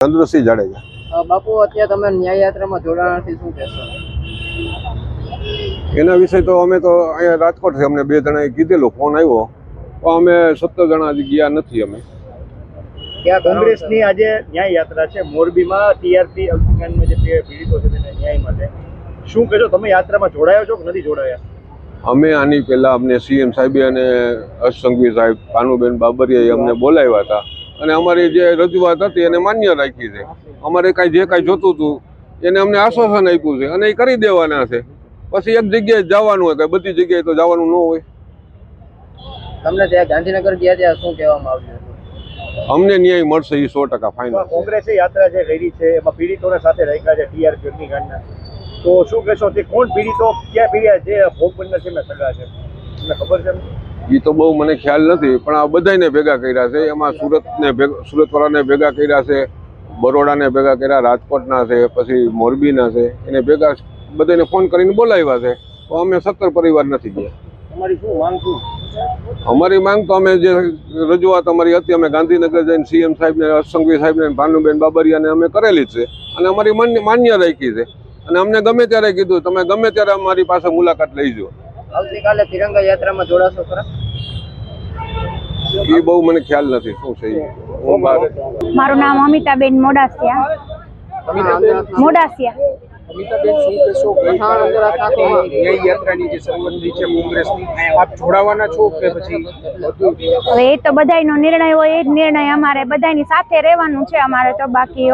ચંદ્રસિંહ જાડેજા. બાપુ અત્યારે તમે ન્યાય યાત્રામાં જોડાણાથી શું કહેશો? એના વિશે તો અમે તો અહીંયા રાજકોટથી અમને બે જણાએ કીધેલું ફોન આવ્યો. તો અમે સત્તર જણા ગયા નથી અમે. ત્યાં કોંગ્રેસની આજે ન્યાય યાત્રા છે. મોરબીમાં ટીઆરપી અલ્પસંખ્યાકમાં જે પીડિતો છે તેને ન્યાય માટે. શું કહેશો તમે યાત્રામાં જોડાયો છો કે નથી જોડાયા? અમે આની પહેલા અમને સીએમ સાહેબે અને હર્ષ સંઘવી સાહેબ કાનુબેન બાબરિયાએ અમને બોલાવ્યા હતા. અને અમારી જે રજૂઆત હતી એને માન્ય રાખી છે. અમારે કાંઈ જે કાંઈ જોતું હતું એને અમને આશ્વાસન આપ્યું છે અને એ કરી દેવાના છે. પછી એક જગ્યાએ જવાનું હોય કાંઈ બધી જગ્યાએ તો જવાનું ન હોય. તમને ત્યાં ગાંધીનગર ગયા ત્યાં શું કહેવામાં આવ્યું અમને ન્યાય મળશે એ સો ટકા ફાઇનલ કોંગ્રેસે યાત્રા જે કરી છે એમાં પીડિતોને સાથે રાખ્યા છે ટીઆરપી અગ્નિકાંડના તો શું કહેશો તે કોણ પીડિતો ક્યાં પીડિયા જે ભોગ બનના છે મેં સગા છે? તમને ખબર છે એ તો બહુ મને ખ્યાલ નથી પણ આ બધાને ભેગા કર્યા છે. એમાં સુરતને ભેગા સુરતવાળાને ભેગા કર્યા છે બરોડાને ભેગા કર્યા રાજકોટના છે પછી મોરબીના છે. એને ભેગા બધાને ફોન કરીને બોલાવ્યા છે. તો અમે સત્તર પરિવાર નથી ગયા. તમારી શું માંગ અમારી માંગ તો અમે જે રજૂઆત અમારી હતી અમે ગાંધીનગર જઈને સીએમ સાહેબને અસંગવી સાહેબને ભાનુબેન બાબરિયાને અમે કરેલી જ છે. અને અમારી માન્ય માન્ય રાખી છે. અને અમને ગમે ત્યારે કીધું તમે ગમે ત્યારે અમારી પાસે મુલાકાત લઈ જાઓ આવતીકાલે તિરંગા યાત્રામાં જોડાશો ખરા? એ બહુ મને ખ્યાલ નથી શું છે મારું નામ અમિતાબેન મોડાસિયા. મોડાસિયા. અમિતાબેન શું કહેશો પઠાણ અંદર આ નાખવામાં ન્યાય યાત્રાની જે સંબંધી છે કોંગ્રેસની આપ જોડાવાના છો કે પછી? હવે એ તો બધાયનો નિર્ણય હોય એ જ નિર્ણય અમારે બધાની સાથે રહેવાનું છે અમારે તો બાકી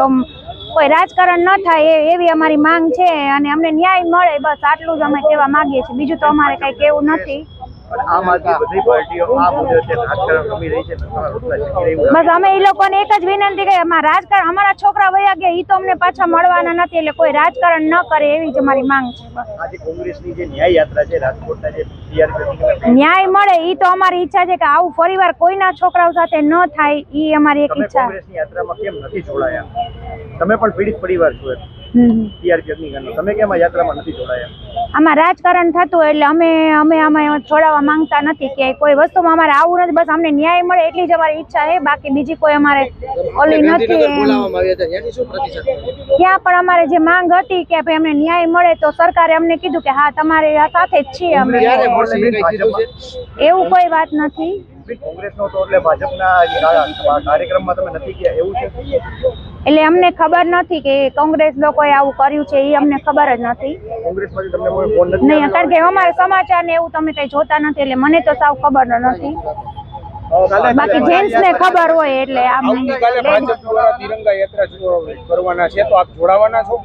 કોઈ રાજકારણ ન થાય એવી અમારી માંગ છે અને અમને ન્યાય મળે બસ આટલું જ અમે કહેવા માંગીએ છીએ. બીજું તો અમારે કઈ કેવું નથી. આમ આદમી બધી પાર્ટીઓ આ મુદ્દે અત્યારે રાજકારણ રમી રહી છે ને તમારા રોટલા શેકી રહી છે. બસ અમે એ લોકોને એક જ વિનંતી કે અમારા રાજકારણ અમારા છોકરા વયા ગયા એ તો અમને પાછા મળવાના નથી એટલે કોઈ રાજકારણ ન કરે એવી જ અમારી માંગ છે આજે કોંગ્રેસની જે ન્યાય યાત્રા છે રાજકોટના જે ન્યાય મળે એ તો અમારી ઈચ્છા છે કે આવું ફરીવાર કોઈના છોકરાઓ સાથે ન થાય એ અમારી એક ઈચ્છા. યાત્રામાં કેમ નથી જોડાયા? તમે પણ પીડિત પરિવાર છો હમ ટીઆરપી અગ્નિકાંડનો તમે કેમ આ યાત્રામાં નથી જોડાયા? આમાં રાજકારણ થતું હોય એટલે અમે અમે આમાં જોડાવા માંગતા નથી કે કોઈ વસ્તુમાં અમારે આવું નથી બસ અમને ન્યાય મળે એટલી જ અમારી ઈચ્છા છે. બાકી બીજી કોઈ અમારે ઓલી નથી? ત્યાં પણ અમારે જે માંગ હતી કે ભાઈ અમને ન્યાય મળે તો સરકારે અમને કીધું કે હા તમારે આ સાથે જ છીએ અમે. એવું કોઈ વાત નથી. કોંગ્રેસનો તો એટલે ભાજપના કાર્યક્રમમાં તમે નથી ગયા એવું છે? એટલે અમને ખબર નથી કે કોંગ્રેસ લોકોએ આવું કર્યું છે એ અમને ખબર જ નથી. કોંગ્રેસમાંથી તમને કોઈ ફોન નથી નહીં કારણ કે અમારે સમાચાર ને એવું તમે કઈ જોતા નથી એટલે મને તો સાવ ખબર નથી? બાકી જેન્ટ્સ ને ખબર હોય એટલે આમ આવતીકાલે ભાજપ દ્વારા તિરંગા યાત્રા કરવાના છે તો આપ જોડાવાના છો?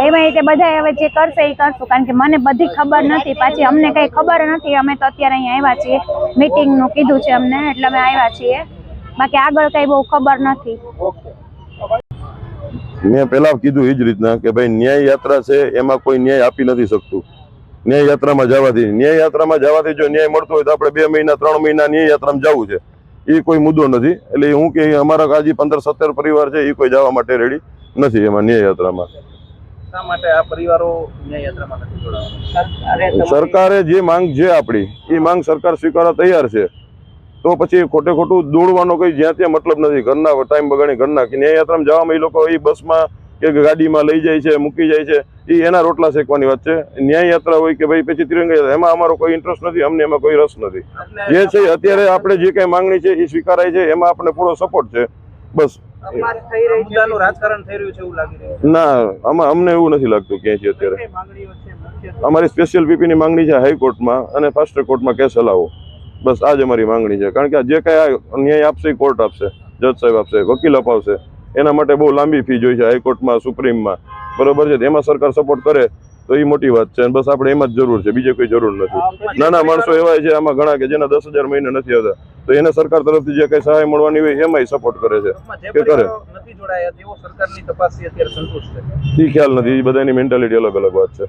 એમાં રીતે બધા હવે જે કરશે એ કરશું કારણ કે મને બધી ખબર નથી. પાછી અમને કઈ ખબર નથી. અમે તો અત્યારે અહીંયા આવ્યા છીએ. મીટિંગનું કીધું છે અમને એટલે અમે આવ્યા છીએ. બાકી આગળ કઈ બહુ ખબર નથી. મેં પેલા કીધું એ જ રીતના કે ભાઈ ન્યાય યાત્રા છે એમાં કોઈ ન્યાય આપી નથી શકતું. ન્યાય યાત્રામાં જવાથી. ન્યાય યાત્રામાં જવાથી જો ન્યાય મળતો હોય તો આપણે બે મહિના ત્રણ મહિના ન્યાય યાત્રામાં જવું છે. એ કોઈ મુદ્દો નથી. એટલે હું કે અમારા હજી પંદર સત્તર પરિવાર છે એ કોઈ જવા માટે રેડી નથી એમાં ન્યાય યાત્રામાં સરકારે જે માંગ છે આપણી એ માંગ સરકાર સ્વીકારવા તૈયાર છે. તો પછી ખોટે ખોટું દોડવાનો કોઈ જ્યાં ત્યાં મતલબ નથી. ઘરના ટાઈમ બગાડી ઘરના. કે ન્યાય યાત્રામાં જવામાં એ લોકો એ બસમાં કે ગાડીમાં લઈ જાય છે મૂકી જાય છે એ એના રોટલા શેકવાની વાત છે. ન્યાય યાત્રા હોય કે ભાઈ પછી તિરંગા યાત્રા એમાં અમારો કોઈ ઇન્ટરેસ્ટ નથી અમને એમાં કોઈ રસ નથી. જે છે અત્યારે આપણે જે કઈ માંગણી છે એ સ્વીકારાય છે એમાં આપણે પૂરો સપોર્ટ છે. બસ. મુદ્દાનું રાજકારણ થઈ રહ્યું છે એવું લાગી રહ્યું છે. ના આમાં અમને એવું નથી લાગતું ક્યાંય છે અત્યારે અમારી સ્પેશિયલ પીપીની માંગણી છે હાઈકોર્ટમાં અને ફાસ્ટ કોર્ટમાં કેસ હલાવો. બસ આ જ અમારી માંગણી છે. કારણ કે આ જે કાંઈ આ ન્યાય આપશે કોર્ટ આપશે જજ સાહેબ આપશે વકીલ અપાવશે. એના માટે બહુ લાંબી ફી જોઈ છે હાઈકોર્ટમાં સુપ્રીમમાં. બરોબર છે? એમાં સરકાર સપોર્ટ કરે તો એ મોટી વાત છે બસ આપણે એમાં જ જરૂર છે બીજે કોઈ જરૂર નથી. નાના માણસો એવા છે આમાં ઘણા કે જેના દસ હજાર મહિને નથી આવતા તો એને સરકાર તરફથી જે કઈ સહાય મળવાની હોય એમાંય સપોર્ટ કરે છે. કે કરે? એ ખ્યાલ નથી બધાની મેન્ટાલિટી અલગ અલગ વાત છે.